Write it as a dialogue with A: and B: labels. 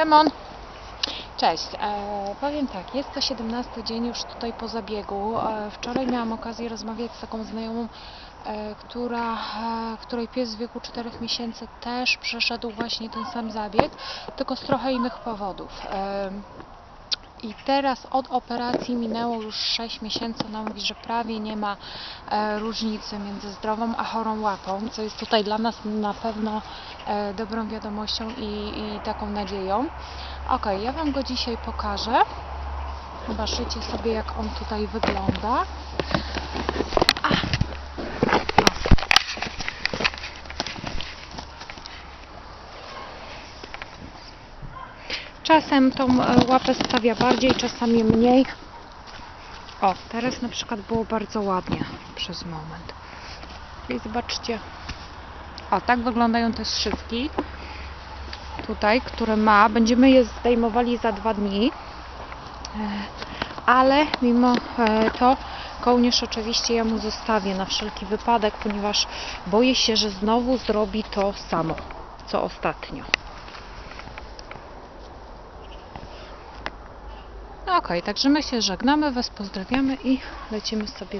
A: Demon! Cześć. E, powiem tak, jest to 17 dzień już tutaj po zabiegu. E, wczoraj miałam okazję rozmawiać z taką znajomą, e, która, e, której pies w wieku 4 miesięcy też przeszedł właśnie ten sam zabieg, tylko z trochę innych powodów. E, i teraz od operacji minęło już 6 miesięcy. Ona mówi, że prawie nie ma e, różnicy między zdrową a chorą łapą, co jest tutaj dla nas na pewno e, dobrą wiadomością i, i taką nadzieją. Ok, ja Wam go dzisiaj pokażę. Zobaczycie sobie, jak on tutaj wygląda. Czasem tą e, łapę stawia bardziej, czasami mniej. O, teraz na przykład było bardzo ładnie przez moment. I zobaczcie. O, tak wyglądają te strzywki. Tutaj, które ma. Będziemy je zdejmowali za dwa dni. E, Ale mimo e, to kołnierz oczywiście ja mu zostawię na wszelki wypadek, ponieważ boję się, że znowu zrobi to samo, co ostatnio. No Okej, także my się żegnamy, Was pozdrawiamy i lecimy sobie